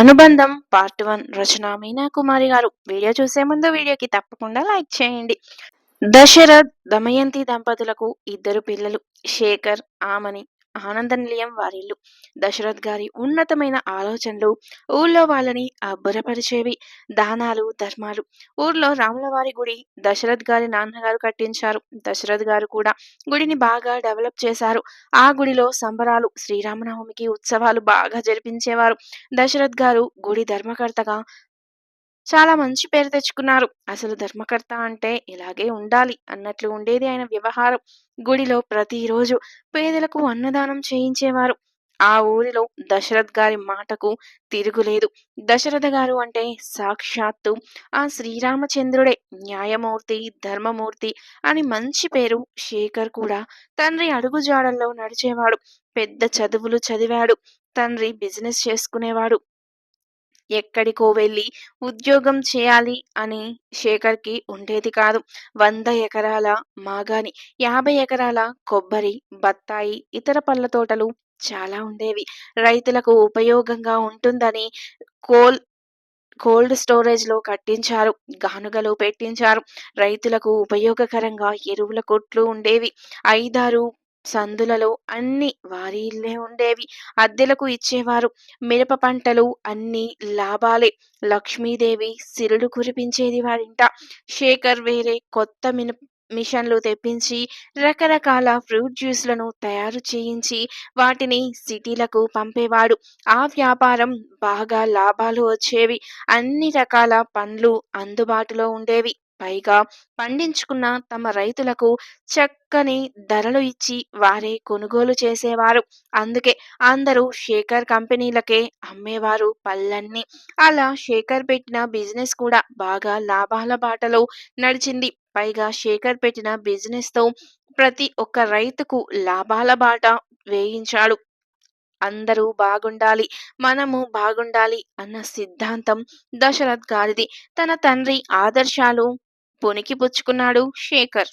అనుబంధం part one రచన మీనా కుమారి గారు. Video చూసే ముందు వీడియోకి తప్పకుండా లైక్ చేయండి. దశరథ్ దమయంతి దంపతులకు ఇద్దరు పిల్లలు శేఖర్ ఆమని ఆనంద నిలయం వారిల్లు. దశరథ్ గారి ఉన్నతమైన ఆలోచనలు ఊళ్ళో వాళ్ళని అబ్బురపరిచేవి దానాలు ధర్మాలు. ఊర్లో రాములవారి గుడి దశరథ్ గారి నాన్నగారు కట్టించారు. దశరథ్ గారు కూడా గుడిని బాగా డెవలప్ చేశారు. ఆ గుడిలో సంబరాలు శ్రీరామనవమికి ఉత్సవాలు బాగా జరిపించేవారు. దశరథ్ గారు గుడి ధర్మకర్తగా చాలా మంచి పేరు తెచ్చుకున్నారు. అసలు ధర్మకర్త అంటే ఇలాగే ఉండాలి అన్నట్లు ఉండేది ఆయన వ్యవహారం. గుడిలో ప్రతిరోజు పేదలకు అన్నదానం చేయించేవారు. ఆ ఊరిలో దశరథ్ గారి మాటకు తిరుగులేదు. దశరథ గారు అంటే సాక్షాత్తు ఆ శ్రీరామచంద్రుడే న్యాయమూర్తి ధర్మమూర్తి అని మంచి పేరు శేఖర్ కూడా తండ్రి అడుగుజాడల్లో నడిచేవాడు. పెద్ద చదువులు చదివాడు. తండ్రి బిజినెస్ చేసుకునేవాడు. ఎక్కడికో వెళ్ళి ఉద్యోగం చేయాలి అని శేఖర్కి ఉండేది కాదు. వంద ఎకరాల మాగాని యాభై ఎకరాల కొబ్బరి బత్తాయి ఇతర పళ్ళ తోటలు చాలా ఉండేవి. రైతులకు ఉపయోగంగా ఉంటుందని కోల్ కోల్డ్ స్టోరేజ్లో కట్టించారు గానుగలు పెట్టించారు. రైతులకు ఉపయోగకరంగా ఎరువుల కొట్లు ఉండేవి. ఐదారు సందులలో అన్ని వారి ఇల్లే ఉండేవి. అద్దెలకు ఇచ్చేవారు. మిరప పంటలు అన్ని లాభాలే. లక్ష్మీదేవి సిరులు కురిపించేది వారింట. శేఖర్ వేరే కొత్త మిన మిషన్లు తెప్పించి రకరకాల ఫ్రూట్ జ్యూస్లను తయారు చేయించి వాటిని సిటీలకు పంపేవాడు. ఆ వ్యాపారం బాగా లాభాలు వచ్చేవి. అన్ని రకాల పండ్లు అందుబాటులో ఉండేవి. పైగా పండించుకున్న తమ రైతులకు చక్కని ధరలు ఇచ్చి వారే కొనుగోలు చేసేవారు. అందుకే అందరూ శేఖర్ కంపెనీలకే అమ్మేవారు పళ్ళన్నీ. అలా శేఖర్ పెట్టిన బిజినెస్ కూడా బాగా లాభాల బాటలో నడిచింది. పైగా శేఖర్ పెట్టిన బిజినెస్తో ప్రతి ఒక్క రైతుకు లాభాల బాట వేయించాడు. అందరూ బాగుండాలి మనము బాగుండాలి అన్న సిద్ధాంతం దశరథ్ గారిది. తన తండ్రి ఆదర్శాలు పుచ్చుకున్నాడు శేఖర్.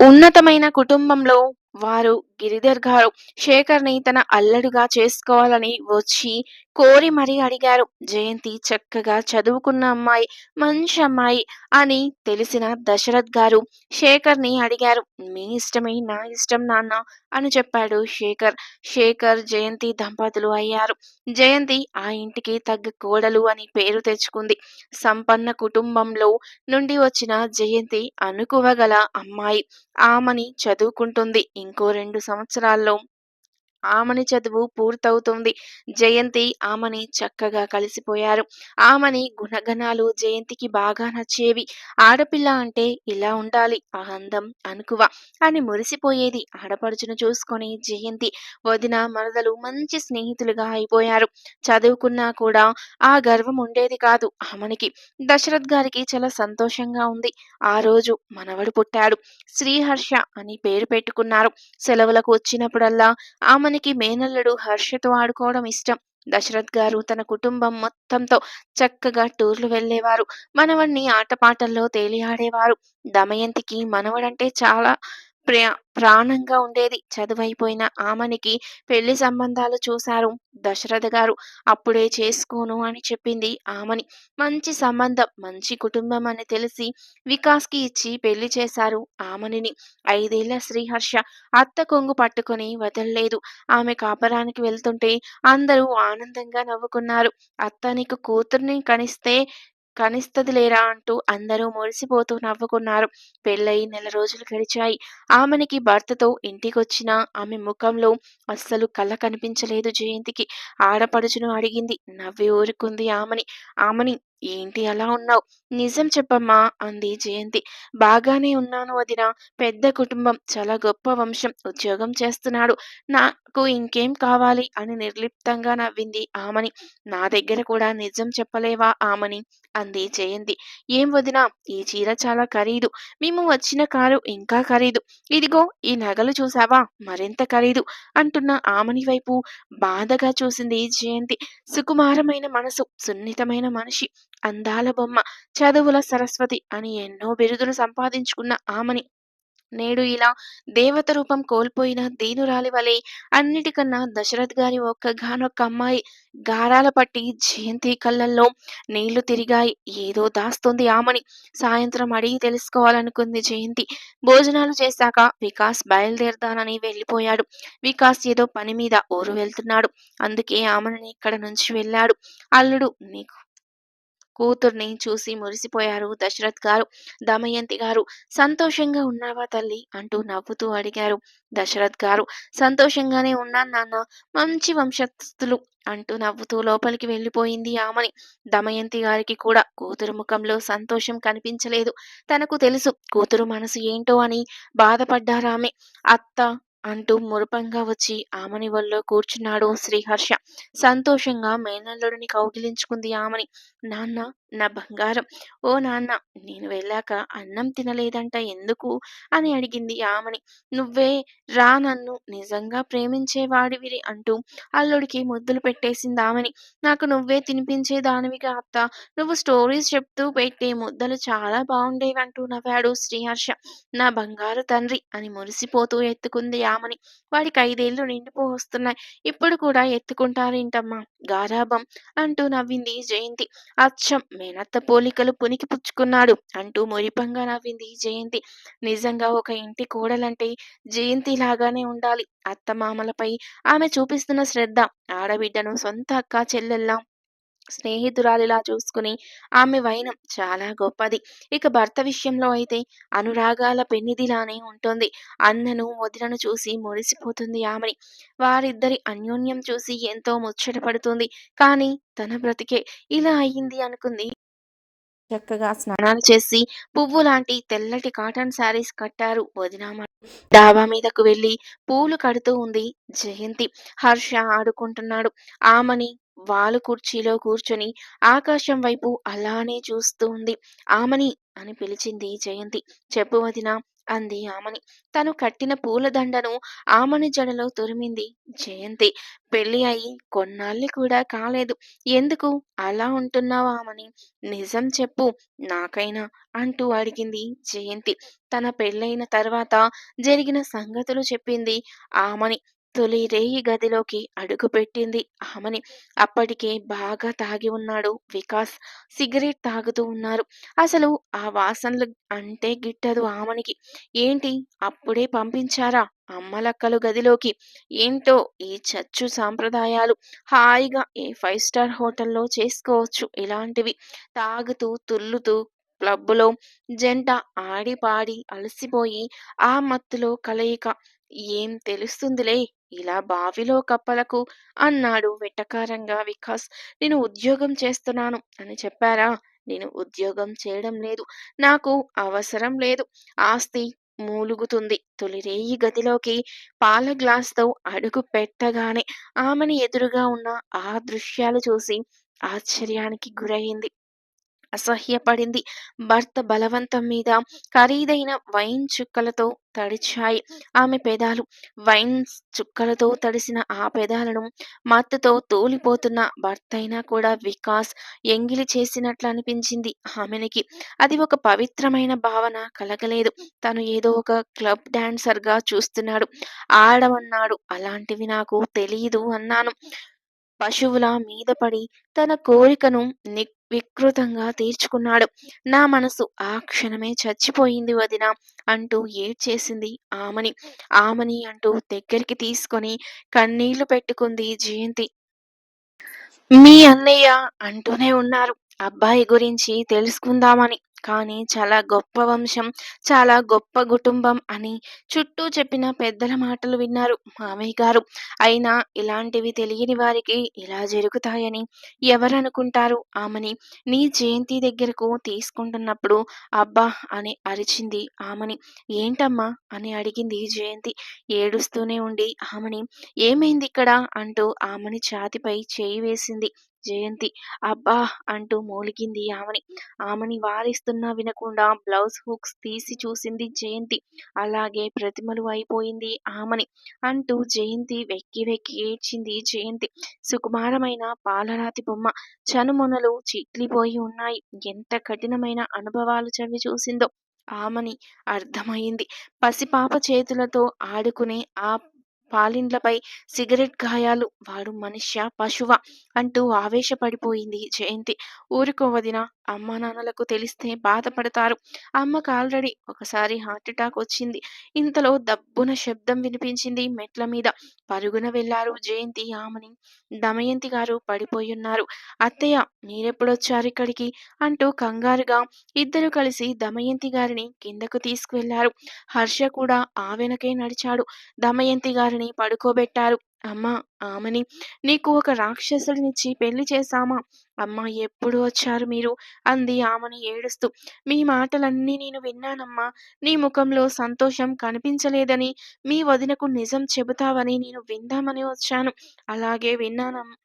ఉన్నతమైన కుటుంబంలో వారు గిరిధర్ గారు శేఖర్ని తన అల్లడుగా చేసుకోవాలని వచ్చి కోరి మరీ అడిగారు. జయంతి చక్కగా చదువుకున్న అమ్మాయి మంచి అమ్మాయి అని తెలిసిన దశరథ్ గారు శేఖర్ని అడిగారు. మీ ఇష్టమే నా ఇష్టం నాన్న అని చెప్పాడు శేఖర్. శేఖర్ జయంతి దంపతులు అయ్యారు. జయంతి ఆ ఇంటికి తగ్గ కోడలు అని పేరు తెచ్చుకుంది. సంపన్న కుటుంబంలో నుండి వచ్చిన జయంతి అనుకువగల అమ్మాయి. ఆమెని చదువుకుంటుంది. ఇంకో రెండు సంవత్సరాల్లో ఆమని చదువు పూర్తవుతుంది. జయంతి ఆమని చక్కగా కలిసిపోయారు. ఆమని గుణగణాలు జయంతికి బాగా నచ్చేవి. ఆడపిల్ల అంటే ఇలా ఉండాలి ఆ అందం అనుకువ అని మురిసిపోయేది ఆడపడుచును చూసుకొని జయంతి. వదిన మరదలు మంచి స్నేహితులుగా అయిపోయారు. చదువుకున్నా కూడా ఆ గర్వం ఉండేది కాదు ఆమనికి. దశరథ్ గారికి చాలా సంతోషంగా ఉంది. ఆ రోజు మనవడు పుట్టాడు. శ్రీహర్ష అని పేరు పెట్టుకున్నారు. సెలవులకు వచ్చినప్పుడల్లా ఆమె ఆమెనికి మేనల్లుడు హర్షతో ఆడుకోవడం ఇష్టం. దశరథ్ గారు తన కుటుంబం మొత్తంతో చక్కగా టూర్లు వెళ్ళేవారు మనవణ్ణి ఆటపాటల్లో తేలియాడేవారు. దమయంతికి మనవడంటే చాలా ప్రాణంగా ఉండేది. చదువైపోయిన ఆమెనికి పెళ్ళి సంబంధాలు చూశారు దశరథ గారు. అప్పుడే చేసుకోను అని చెప్పింది ఆమెని. మంచి సంబంధం మంచి కుటుంబం అని తెలిసి వికాస్కి ఇచ్చి పెళ్ళి చేశారు ఆమెని ఐదేళ్ళ శ్రీహర్ష అత్త కొంగు పట్టుకొని వదలలేదు. ఆమె కాపరానికి వెళ్తుంటే అందరూ ఆనందంగా నవ్వుకున్నారు. అత్త నీకు కూతుర్ని కనిస్తే కనిస్తది లేరా అంటూ అందరూ మురిసిపోతూ నవ్వుకున్నారు. పెళ్ళయి నెల రోజులు గడిచాయి. ఆమెనికి భర్తతో ఇంటికొచ్చిన ఆమె ముఖంలో అస్సలు కళ్ళ కనిపించలేదు జయంతికి. ఆడపడుచును అడిగింది. నవ్వి ఊరుకుంది ఆమెని. ఆమెని ఏంటి అలా ఉన్నావు? నిజం చెప్పమ్మా అంది జయంతి. బాగానే ఉన్నాను వదిన. పెద్ద కుటుంబం చాలా గొప్ప వంశం ఉద్యోగం చేస్తున్నాడు. నాకు ఇంకేం కావాలి? అని నిర్లిప్తంగా నవ్వింది ఆమని. నా దగ్గర కూడా నిజం చెప్పలేవా ఆమని? అంది జయంతి. ఏం వదినా ఈ చీర చాలా ఖరీదు. మేము వచ్చిన కారు ఇంకా ఖరీదు. ఇదిగో ఈ నగలు చూసావా మరింత ఖరీదు అంటున్న ఆమని వైపు బాధగా చూసింది జయంతి. సుకుమారమైన మనసు సున్నితమైన మనిషి. అందాల బొమ్మ. చదువుల సరస్వతి అని ఎన్నో బిరుదులు సంపాదించుకున్న ఆమని. నేడు ఇలా దేవత రూపం కోల్పోయిన దీనురాలి వలె అన్నిటికన్నా దశరథ్ గారి ఒక్కగానొక్క అమ్మాయి గారాల పట్టి జయంతి కళ్ళల్లో నీళ్ళు తిరిగాయి. ఏదో దాస్తుంది ఆమని. సాయంత్రం అడిగి తెలుసుకోవాలనుకుంది జయంతి. భోజనాలు చేశాక వికాస్ బయలుదేరదానని వెళ్ళిపోయాడు. వికాస్ ఏదో పని మీద ఊరు వెళ్తున్నాడు. అందుకే ఆమెని ఇక్కడ నుంచి వెళ్ళాడు. అల్లుడు నీకు కూతుర్ని చూసి మురిసిపోయారు దశరథ్ గారు. దమయంతి గారు సంతోషంగా ఉన్నావా తల్లి? అంటూ నవ్వుతూ అడిగారు దశరథ్ గారు. సంతోషంగానే ఉన్నాను నాన్న మంచి వంశస్థులు అంటూ నవ్వుతూ లోపలికి వెళ్ళిపోయింది ఆమని. దమయంతి గారికి కూడా కూతురు ముఖంలో సంతోషం కనిపించలేదు. తనకు తెలుసు కూతురు మనసు ఏంటో అని బాధపడ్డారామె అత్త అంటూ మురపంగా వచ్చి ఆమని వల్ల కూర్చున్నాడు శ్రీహర్ష. సంతోషంగా మేనల్లుడిని కౌగిలించుకుంది ఆమని. నాన్న నా బంగారం. ఓ నాన్న నేను వెళ్ళాక అన్నం తినలేదంట ఎందుకు? అని అడిగింది ఆమని నువ్వే రా నన్ను నిజంగా ప్రేమించేవాడివిరి అంటూ అల్లుడికి ముద్దులు పెట్టేసింది ఆమని. నాకు నువ్వే తినిపించేదానివిగా అత్త. నువ్వు స్టోరీస్ చెప్తూ పెట్టే ముద్దలు చాలా బాగుండేవి అంటూ నవ్వాడు శ్రీహర్ష. నా బంగారు తండ్రి అని మురిసిపోతూ ఎత్తుకుంది ఆమని వాడికి ఐదేళ్ళు నిండిపో వస్తున్నాయి ఇప్పుడు కూడా ఎత్తుకుంటారేంటమ్మా? గారాబం అంటూ నవ్వింది జయంతి. అచ్చం మేనత్త పోలికలు పునికి పుచ్చుకున్నాడు. అంటూ మురిపంగా నవ్వింది జయంతి. నిజంగా ఒక ఇంటి కోడలంటే జయంతి లాగానే ఉండాలి. అత్తమామలపై ఆమె చూపిస్తున్న శ్రద్ధ. ఆడబిడ్డను సొంత అక్క చెల్లెల్లా స్నేహితురాలిలా చూసుకుని ఆమె వైనం చాలా గొప్పది. ఇక భర్త విషయంలో అయితే అనురాగాల పెన్నిదిలానే ఉంటుంది. అన్నను వదినను చూసి మురిసిపోతుంది ఆమెని వారిద్దరి అన్యోన్యం చూసి ఎంతో ముచ్చటపడుతుంది కానీ తన బ్రతికే ఇలా అయ్యింది అనుకుంది. చక్కగా స్నానాలు చేసి పువ్వు లాంటి తెల్లటి కాటన్ శారీస్ కట్టారు వదినామ డాబా మీదకు వెళ్ళి పూలు కడుతూ ఉంది జయంతి. హర్ష ఆడుకుంటున్నాడు. ఆమని వాలు కుర్చీలో కూర్చొని ఆకాశం వైపు అలానే చూస్తూ ఉంది. ఆమని అని పిలిచింది జయంతి. చెప్పు వదిన అంది ఆమని. తను కట్టిన పూలదండను ఆమని జడలో తురిమింది జయంతి. పెళ్ళి అయి కొన్నాళ్ళు కూడా కాలేదు. ఎందుకు? అలా ఉంటున్నావు ఆమని. నిజం చెప్పు. నాకైనా అంటూ అడిగింది జయంతి. తన పెళ్ళైన తర్వాత జరిగిన సంగతులు చెప్పింది ఆమని. తొలి రేయి గదిలోకి అడుగుపెట్టింది ఆమెని. అప్పటికే బాగా తాగి ఉన్నాడు వికాస్. సిగరెట్ తాగుతూ ఉన్నారు. అసలు ఆ వాసనలు అంటే గిట్టదు ఆమెనికి. ఏంటి? అప్పుడే పంపించారా? అమ్మలక్కలు గదిలోకి. ఏంటో ఈ చచ్చు సాంప్రదాయాలు. హాయిగా ఏ ఫైవ్ స్టార్ హోటల్లో చేసుకోవచ్చు ఇలాంటివి. తాగుతూ తుల్లుతూ క్లబ్బులో జంట ఆడిపాడి అలసిపోయి ఆ మత్తులో కలయిక ఏం తెలుస్తుందిలే. ఇలా బావిలో కప్పలకు అన్నాడు వెటకారంగా వికాస్. నేను ఉద్యోగం చేస్తున్నాను అని చెప్పారా? నేను ఉద్యోగం చేయడం లేదు. నాకు అవసరం లేదు. ఆస్తి మూలుగుతుంది. తొలిరేయి గదిలోకి పాల గ్లాస్తో అడుగు పెట్టగానే ఆమెని ఎదురుగా ఉన్న ఆ దృశ్యాలు చూసి ఆశ్చర్యానికి గురయింది అసహ్యపడింది భర్త బలవంతం మీద ఖరీదైన వైన్ చుక్కలతో తడిచాయి ఆమె పెదాలు. వైన్ చుక్కలతో తడిసిన ఆ పెదాలను మత్తుతో తూలిపోతున్న భర్త అయినా కూడా వికాస్ ఎంగిలి చేసినట్లు అనిపించింది ఆమెనికి. అది ఒక పవిత్రమైన భావన కలగలేదు. తను ఏదో ఒక క్లబ్ డాన్సర్గా చూస్తున్నాడు. ఆడమన్నాడు అలాంటివి నాకు తెలియదు అన్నాను. పశువుల మీద పడి తన కోరికను వికృతంగా తీర్చుకున్నాడు. నా మనసు ఆ క్షణమే చచ్చిపోయింది వదిన అంటూ ఏడ్చేసింది ఆమని. ఆమని అంటూ దగ్గరికి తీసుకొని కన్నీళ్ళు పెట్టుకుంది జయంతి. మీ అన్నయ్య అంటూనే ఉన్నారు. అబ్బాయి గురించి తెలుసుకుందామని. కానీ చాలా గొప్ప వంశం చాలా గొప్ప కుటుంబం అని చుట్టూ చెప్పిన పెద్దల మాటలు విన్నారు మామయ్య గారు. అయినా ఇలాంటివి తెలియని వారికి ఇలా జరుగుతాయని ఎవరనుకుంటారు? ఆమెని నీ జయంతి దగ్గరకు తీసుకుంటున్నప్పుడు అబ్బా అని అరిచింది ఆమెని. ఏంటమ్మా అని అడిగింది జయంతి. ఏడుస్తూనే ఉండి ఆమెని ఏమైంది ఇక్కడ? అంటూ ఆమెని ఛాతిపై చేయి వేసింది. జయంతి. అబ్బా! అంటూ మూలిగింది ఆమెని. ఆమెని వారిస్తున్నా వినకుండా బ్లౌజ్ హుక్స్ తీసి చూసింది జయంతి. అలాగే ప్రతిమలు అయిపోయింది ఆమెని అంటూ జయంతి వెక్కి వెక్కి ఏడ్చింది జయంతి. సుకుమారమైన పాలరాతి బొమ్మ చనుమొనలు చిట్లిపోయి ఉన్నాయి. ఎంత కఠినమైన అనుభవాలు చవి చూసిందో. ఆమని అర్థమైంది. పసిపాప చేతులతో ఆడుకునే ఆ పాలిండ్లపై సిగరెట్ గాయాలు వాడు మనిషా పశువ అంటూ ఆవేశపడిపోయింది జయంతి. ఊరికో వదిన అమ్మా నాన్నలకు తెలిస్తే బాధపడతారు. అమ్మకు ఆల్రెడీ ఒకసారి హార్ట్అటాక్ వచ్చింది. ఇంతలో దబ్బున శబ్దం వినిపించింది మెట్ల మీద. పరుగున వెళ్ళారు జయంతి, ఆమెని దమయంతి గారు పడిపోయున్నారు. అత్తయ్య మీరెప్పుడొచ్చారు ఇక్కడికి అంటూ కంగారుగా ఇద్దరు కలిసి దమయంతి గారిని కిందకు తీసుకువెళ్ళారు. హర్ష కూడా ఆ వెనకే నడిచాడు. దమయంతి గారిని పడుకోబెట్టారు. అమ్మా ఆమెని నీకు ఒక రాక్షసుడినిచ్చి పెళ్ళి చేశామా? అమ్మా ఎప్పుడు వచ్చారు మీరు? అంది ఆమెని ఏడుస్తూ. మీ మాటలన్నీ నేను విన్నానమ్మా. నీ ముఖంలో సంతోషం కనిపించలేదని, మీ వదినకు నిజం చెబుతావని నేను విందామని వచ్చాను. అలాగే విన్నానమ్మా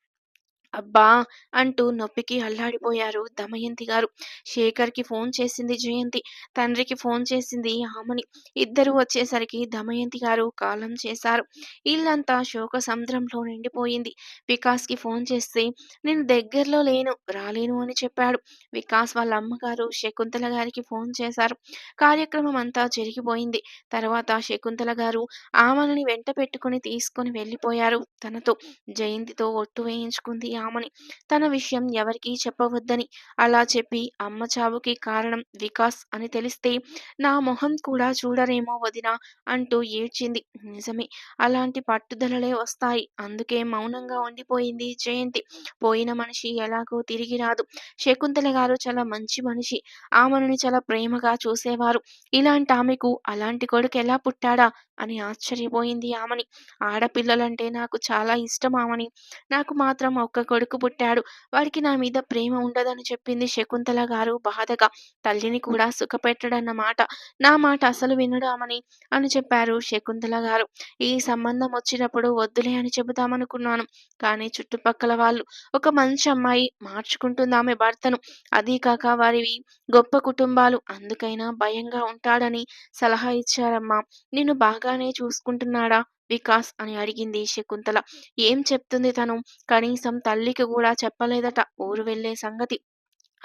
అబ్బా! అంటూ నొప్పికి అల్లాడిపోయారు దమయంతి గారు. శేఖర్కి ఫోన్ చేసింది జయంతి. తండ్రికి ఫోన్ చేసింది ఆమని. ఇద్దరూ వచ్చేసరికి దమయంతి గారు కాలం చేశారు. ఇల్లంతా శోకసముద్రంలో నిండిపోయింది. వికాస్కి ఫోన్ చేస్తే నేను దగ్గరలో లేను, రాలేను అని చెప్పాడు. వికాస్ వాళ్ళ అమ్మగారు శకుంతల గారికి ఫోన్ చేశారు. కార్యక్రమం అంతా జరిగిపోయింది. తర్వాత శకుంతల గారు ఆమనిని వెంట పెట్టుకుని తీసుకుని వెళ్ళిపోయారు తనతో. జయంతితో ఒట్టు వేయించుకుంది ఆమని. తన విషయం ఎవరికీ చెప్పవద్దని. అలా చెప్పి అమ్మ చావుకి కారణం వికాస్ అని తెలిస్తే నా మొహం కూడా చూడరేమో వదినా అంటూ ఏడ్చింది. నిజమే అలాంటి పట్టుదలలే వస్తాయి. అందుకే మౌనంగా ఉండిపోయింది జయంతి. పోయిన మనిషి ఎలాగో తిరిగి రాదు. శకుంతల గారు చాలా మంచి మనిషి. ఆమెను చాలా ప్రేమగా చూసేవారు. ఇలాంటి ఆమెకు అలాంటి కొడుకు ఎలా పుట్టాడా? అని ఆశ్చర్యపోయింది ఆమని. ఆడపిల్లలంటే నాకు చాలా ఇష్టం ఆమని. నాకు మాత్రం ఒక్క కొడుకు పుట్టాడు. వాడికి నా మీద ప్రేమ ఉండదని చెప్పింది శకుంతల గారు బాధగా. తల్లిని కూడా సుఖపెట్టడన్నమాట. నా మాట అసలు వినడామని అని చెప్పారు శకుంతల గారు. ఈ సంబంధం వచ్చినప్పుడు వద్దులే అని చెబుదామనుకున్నాను. కానీ చుట్టుపక్కల వాళ్ళు ఒక మంచి అమ్మాయి మార్చుకుంటుంది ఆమె భర్తను. అదీకాక వారివి గొప్ప కుటుంబాలు. అందుకైనా భయంగా ఉంటాడని సలహా ఇచ్చారమ్మా. నిన్ను బాగానే చూసుకుంటున్నాడా వికాస్? అని అడిగింది శకుంతల. ఏం చెప్తుంది తను? కనీసం తల్లికి కూడా చెప్పలేదట ఊరు వెళ్ళే సంగతి.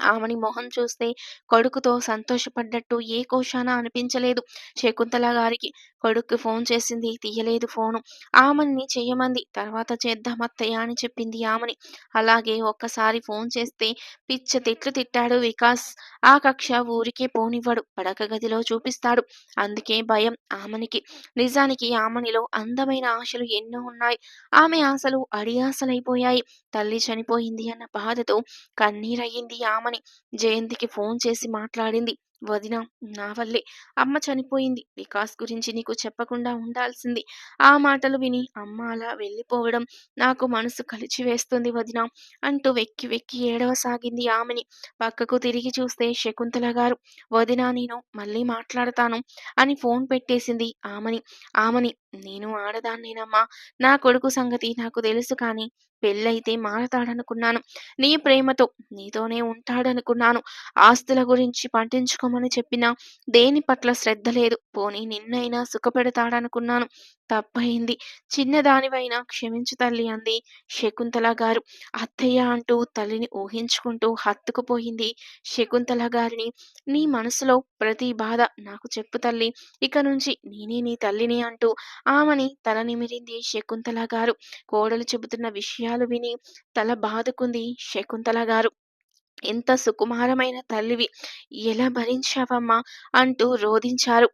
ఆమెని మొహం చూస్తే కొడుకుతో సంతోషపడ్డట్టు ఏ కోశాన అనిపించలేదు శకుంతల గారికి. కొడుక్కి ఫోన్ చేసింది తీయలేదు ఫోను. ఆమెని చెయ్యమంది. తర్వాత చేద్దాం అత్తయ్య అని చెప్పింది ఆమెని అలాగే ఒక్కసారి ఫోన్ చేస్తే పిచ్చ తిట్లు తిట్టాడు వికాస్. ఆ కక్ష ఊరికే పోనివ్వడు. పడక గదిలో చూపిస్తాడు. అందుకే భయం ఆమెనికి నిజానికి ఆమెనిలో అందమైన ఆశలు ఎన్నో ఉన్నాయి. ఆమె ఆశలు అడియాసలైపోయాయి. తల్లి చనిపోయింది అన్న బాధతో కన్నీరయ్యింది అని జయంతికి ఫోన్ చేసి మాట్లాడింది. వదినా నా వల్లే అమ్మ చనిపోయింది. వికాస్ గురించి నీకు చెప్పకుండా ఉండాల్సింది. ఆ మాటలు విని అమ్మ అలా వెళ్ళిపోవడం నాకు మనసు కలిచివేస్తుంది వదినా అంటూ వెక్కి వెక్కి ఏడవసాగింది ఆమెని. పక్కకు తిరిగి చూస్తే శకుంతల గారు. వదినా నేను మళ్ళీ మాట్లాడతాను అని ఫోన్ పెట్టేసింది ఆమెని ఆమెని నేను ఆడదాన్నేనమ్మా. నా కొడుకు సంగతి నాకు తెలుసు కానీ పెళ్ళైతే మారతాడనుకున్నాను. నీ ప్రేమతో నీతోనే ఉంటాడనుకున్నాను. ఆస్తుల గురించి పట్టించుకోమని చెప్పినా దేని పట్ల శ్రద్ధ లేదు. పోనీ నిన్నైనా సుఖపెడతాడనుకున్నాను. తప్పయింది. చిన్నదానివైనా క్షమించు తల్లి అంది శకుంతల గారు. అత్తయ్య అంటూ తల్లిని ఊహించుకుంటూ హత్తుకుపోయింది శకుంతల గారిని. నీ మనసులో ప్రతి బాధ నాకు చెప్పు తల్లి. ఇక నుంచి నేనే నీ తల్లిని అంటూ ఆమెని తల నిమిరింది శకుంతల గారు. కోడలు చెబుతున్న విషయాలు విని తల బాదుకుంది శకుంతల గారు. ఎంత సుకుమారమైన తల్లివి. ఎలా భరించావమ్మా? అంటూ రోధించారు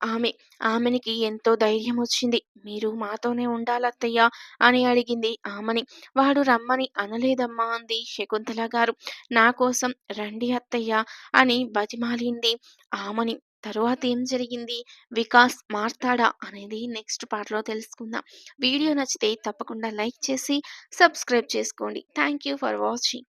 ఆమె. ఆమెనికి ఎంతో ధైర్యం వచ్చింది మీరు మాతోనే ఉండాలత్తయ్యా అని అడిగింది ఆమెని వాడు రమ్మని అనలేదమ్మా అంది శకుంతల గారు. నా కోసం రండి అత్తయ్య అని బతిమాలింది తరువాత ఏం జరిగింది? వికాస్ మారతాడా అనేది నెక్స్ట్ పార్ట్‌లో తెలుసుకుందాం. వీడియో నచ్చితే తప్పకుండా లైక్ చేసి సబ్స్క్రైబ్ చేసుకోండి. Thank you for watching.